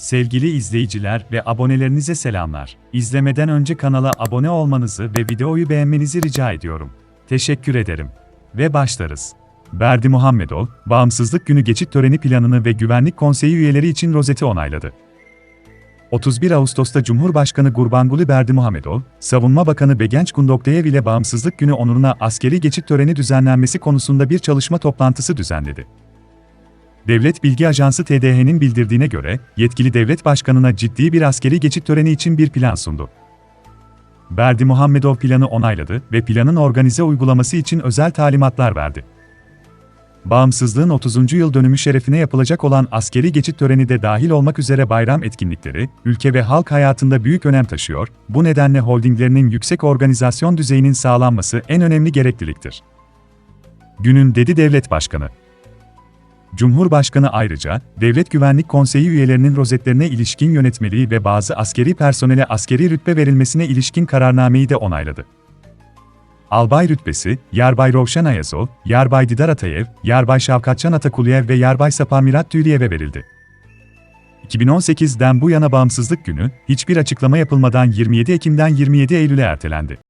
Sevgili izleyiciler ve abonelerinize selamlar. İzlemeden önce kanala abone olmanızı ve videoyu beğenmenizi rica ediyorum. Teşekkür ederim. Ve başlarız. Berdi Muhammedov, Bağımsızlık Günü geçit töreni planını ve Güvenlik Konseyi üyeleri için rozeti onayladı. 31 Ağustos'ta Cumhurbaşkanı Gurbanguly Berdimuhamedov, Savunma Bakanı Begenç Kundoktayev ile Bağımsızlık Günü onuruna askeri geçit töreni düzenlenmesi konusunda bir çalışma toplantısı düzenledi. Devlet Bilgi Ajansı TDH'nin bildirdiğine göre, yetkili devlet başkanına ciddi bir askeri geçit töreni için bir plan sundu. Berdi Muhammedov planı onayladı ve planın organize uygulaması için özel talimatlar verdi. Bağımsızlığın 30. yıl dönümü şerefine yapılacak olan askeri geçit töreni de dahil olmak üzere bayram etkinlikleri, ülke ve halk hayatında büyük önem taşıyor, bu nedenle holdinglerinin yüksek organizasyon düzeyinin sağlanması en önemli gerekliliktir. Günün dedi devlet başkanı. Cumhurbaşkanı ayrıca, Devlet Güvenlik Konseyi üyelerinin rozetlerine ilişkin yönetmeliği ve bazı askeri personele askeri rütbe verilmesine ilişkin kararnameyi de onayladı. Albay rütbesi, Yarbay Rovşan Ayazov, Yarbay Didar Atayev, Yarbay Şavkatcan Atakuliyev ve Yarbay Sapamirat Tüliyev'e verildi. 2018'den bu yana Bağımsızlık Günü, hiçbir açıklama yapılmadan 27 Ekim'den 27 Eylül'e ertelendi.